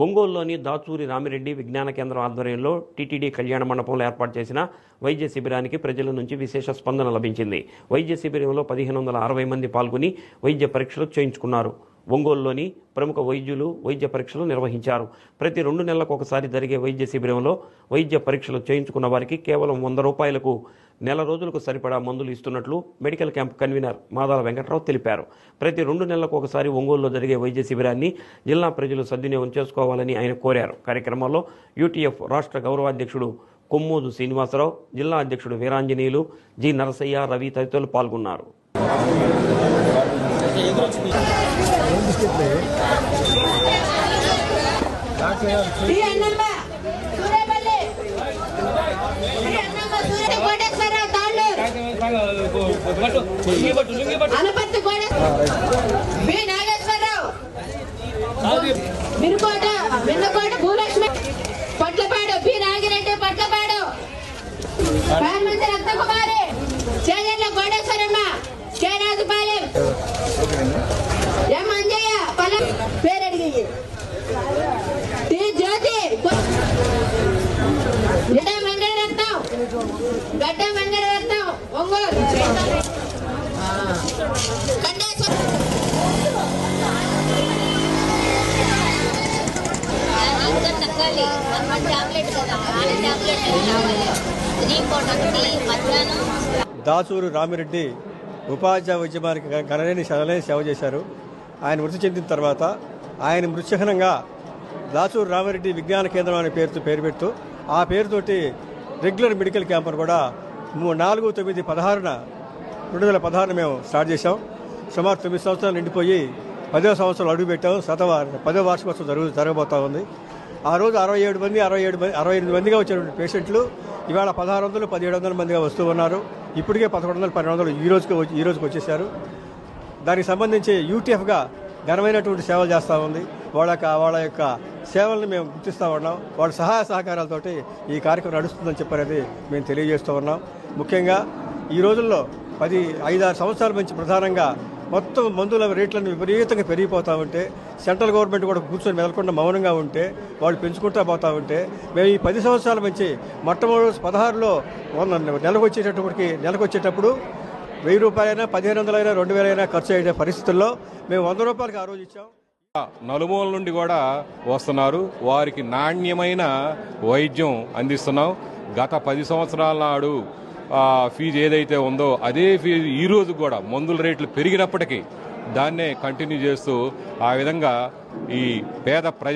ఒంగోలులోని దాచూరి రామిరెడ్డి విజ్ఞాన కేంద్రం ఆధ్వర్యంలో టీటీడీ కళ్యాణ మండపంలో ఏర్పాటు చేసిన వైద్య శిబిరానికి ప్రజల నుంచి విశేష స్పందన లభించింది. వైద్య శిబిరంలో పదిహేను వందల అరవై మంది పాల్గొని వైద్య పరీక్షలు చేయించుకున్నారు. ఒంగోలులోని ప్రముఖ వైద్యులు వైద్య పరీక్షలు నిర్వహించారు. ప్రతి రెండు నెలలకు ఒకసారి జరిగే వైద్య శిబిరంలో వైద్య పరీక్షలు చేయించుకున్న వారికి కేవలం వంద రూపాయలకు నెల రోజులకు సరిపడా మందులు ఇస్తున్నట్లు medical camp convener Madala Venkatrao తెలిపారు. ప్రతి రెండు నెలలకు ఒకసారి ఒంగోలులో జరిగే వైద్య శిబిరాన్ని జిల్లా ప్రజలు సద్వినియోగం చేసుకోవాలని ఆయన కోరారు. కార్యక్రమంలో యూటీఎఫ్ రాష్ట్ర గౌరవాధ్యక్షుడు కొమ్మూదు శ్రీనివాసరావు జిల్లా అధ్యక్షుడు వీరాంజనేయులు జి నరసయ్య రవి తదితరులు పాల్గొన్నారు. Shri Tallur Anaparthi B Nageswararao Minukota Minnakota Bhulakshmi Potlapadu B Nagireddy Potlapadu Parmanthi Ratnakumari Chejarla Godeswaramma Kenathapalem M Anjaiah పొలం పేరు అడిగి టి జ్యోతి గడ్డ వెంకటరత్నం గడ్డ వెంకటరత్నం తగ్గాలి వన్ వన్ కదా కావాలి ఒకటి మధ్యాహ్నం దాసూరు రామిరెడ్డి ఉపాధ్యాయ ఉద్యమానికి గ- సదలని సేవ చేశారు. ఆయన మృతి చెందిన తర్వాత ఆయన మృత్యుహనంగా దాసూరు రామిరెడ్డి విజ్ఞాన కేంద్రం అనే పేరుతో పేరు పెడుతూ ఆ పేరుతోటి రెగ్యులర్ మెడికల్ క్యాంపును కూడా నాలుగు తొమ్మిది పదహారున రెండు వేల పదహారున మేము స్టార్ట్ చేసాం సుమారు తొమ్మిది సంవత్సరాలు నిండిపోయి పదో సంవత్సరాలు అడుగుపెట్టాం శతవ పదో వార్షికోత్సవం జరుగు జరగబోతా ఉంది. ఆ రోజు అరవై ఏడు మంది అరవై ఏడు మంది అరవై ఎనిమిది మందిగా వచ్చినటువంటి పేషెంట్లు ఇవాళ పదహారు వందలు పదిహేడు వందల మందిగా వస్తూ ఉన్నారు. ఇప్పటికే పదకొండు వందలు పన్నెండు వందలు ఈ రోజుకి వచ్చి- ఈ రోజుకి వచ్చేసారు దానికి సంబంధించి యూటీఎఫ్గా ఘనమైనటువంటి సేవలు చేస్తూ ఉంది. వాళ్ళ యొక్క వాళ్ళ యొక్క సేవల్ని మేము గుర్తిస్తూ ఉన్నాం. వాళ్ళ సహాయ సహకారాలతోటి ఈ కార్యక్రమం నడుస్తుందని చెప్పనేది మేము తెలియజేస్తూ ఉన్నాం. ముఖ్యంగా ఈ రోజుల్లో పది ఐదారు సంవత్సరాల నుంచి ప్రధానంగా మొత్తం మందుల రేట్లను విపరీతంగా పెరిగిపోతూ ఉంటే సెంట్రల్ గవర్నమెంట్ కూడా కూర్చొని మెదలకుండా మౌనంగా ఉంటే వాళ్ళు పెంచుకుంటూ పోతూ ఉంటే మేము ఈ పది సంవత్సరాల నుంచి మొట్టమొదటి పదహారులో నెలకు వచ్చేటప్పటికి నెలకు వచ్చేటప్పుడు వెయ్యి రూపాయలైనా పదిహేను వందలైనా రెండు వేలైనా ఖర్చు అయ్యే పరిస్థితుల్లో మేము వంద రూపాయలకి ఆ రోజు ఇచ్చాం. నలుమూల నుండి కూడా వస్తున్నారు. వారికి నాణ్యమైన వైద్యం అందిస్తున్నాం. గత పది సంవత్సరాల నాడు ఫీజు ఏదైతే ఉందో అదే ఫీజు ఈ రోజు కూడా మందుల రేట్లు పెరిగినప్పటికీ దాన్నే కంటిన్యూ చేస్తూ ఆ విధంగా ఈ పేద ప్రజ